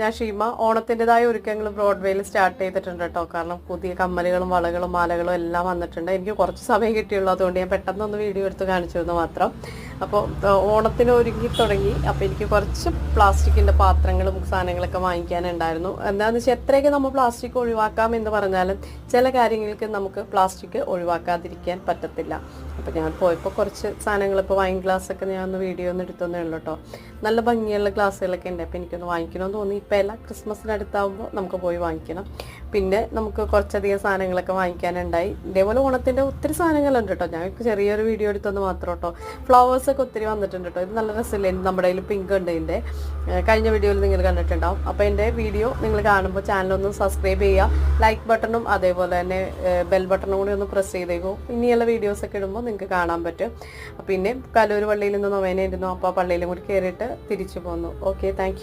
ഞാൻ ഷീമ ഓണത്തിന്റെതായ ഒരുക്കങ്ങൾ ബ്രോഡ്വേയിൽ സ്റ്റാർട്ട് ചെയ്തിട്ടുണ്ട് കേട്ടോ. കാരണം പുതിയ കമ്മലുകളും വളകളും മാലകളും എല്ലാം വന്നിട്ടുണ്ട്. എനിക്ക് കുറച്ച് സമയം കിട്ടിയുള്ളൂ. അതുകൊണ്ട് ഞാൻ പെട്ടെന്നൊന്ന് വീഡിയോ എടുത്ത് കാണിച്ചിരുന്നു മാത്രം. അപ്പോൾ ഓണത്തിന് ഒരുങ്ങി തുടങ്ങി. അപ്പോൾ എനിക്ക് കുറച്ച് പ്ലാസ്റ്റിക്കിന്റെ പാത്രങ്ങളും സാധനങ്ങളൊക്കെ വാങ്ങിക്കാനുണ്ടായിരുന്നു. എന്താണെന്ന് വെച്ചാൽ എത്രയൊക്കെ നമ്മൾ പ്ലാസ്റ്റിക് ഒഴിവാക്കാം എന്ന് പറഞ്ഞാലും ചില കാര്യങ്ങൾക്ക് നമുക്ക് പ്ലാസ്റ്റിക് ഒഴിവാക്കാതിരിക്കാൻ പറ്റത്തില്ല. അപ്പോൾ ഞാൻ പോയപ്പോൾ കുറച്ച് സാധനങ്ങൾ ഇപ്പോൾ വൈൻ ഗ്ലാസ് ഒക്കെ ഞാൻ ഒന്ന് വീഡിയോ ഒന്ന് എടുത്തൊന്നേ ഉള്ളൂ കേട്ടോ. നല്ല ഭംഗിയുള്ള ഗ്ലാസ്സുകളൊക്കെ ഉണ്ട്. അപ്പോൾ എനിക്കൊന്ന് വാങ്ങിക്കണമെന്ന് തോന്നി. ഇപ്പോൾ എല്ലാം ക്രിസ്മസിന് അടുത്താകുമ്പോൾ നമുക്ക് പോയി വാങ്ങിക്കണം. പിന്നെ നമുക്ക് കുറച്ചധികം സാധനങ്ങളൊക്കെ വാങ്ങിക്കാനുണ്ടായി. ഇതേപോലെ ഓണത്തിന്റെ ഒത്തിരി സാധനങ്ങളുണ്ട് കേട്ടോ. ഞങ്ങൾക്ക് ചെറിയൊരു വീഡിയോ എടുത്തെന്ന് മാത്രം കേട്ടോ. ഫ്ലവേഴ്സൊക്കെ ഒത്തിരി വന്നിട്ടുണ്ട് കേട്ടോ. ഇത് നല്ല രസമില്ലേ? നമ്മുടെ കയ്യിൽ പിങ്ക് ഉണ്ട് ഇതിന്റെ കഴിഞ്ഞ വീഡിയോയിൽ നിങ്ങൾ കണ്ടിട്ടുണ്ടാവും. അപ്പോൾ എന്റെ വീഡിയോ നിങ്ങൾ കാണുമ്പോൾ ചാനലൊന്ന് സബ്സ്ക്രൈബ് ചെയ്യുക. ലൈക്ക് ബട്ടണും അതേപോലെ തന്നെ ബെൽ ബട്ടണും കൂടി ഒന്ന് പ്രസ് ചെയ്തേക്കും. ഇനിയുള്ള വീഡിയോസൊക്കെ ഇടുമ്പോൾ നിങ്ങൾക്ക് കാണാൻ പറ്റും. പിന്നെ കലൂർ പള്ളിയിൽ നിന്ന് നൊവേന ഇരുന്നു. അപ്പോൾ പള്ളിയിലും കൂടി കയറിയിട്ട് തിരിച്ചു പോന്നു. Okay thank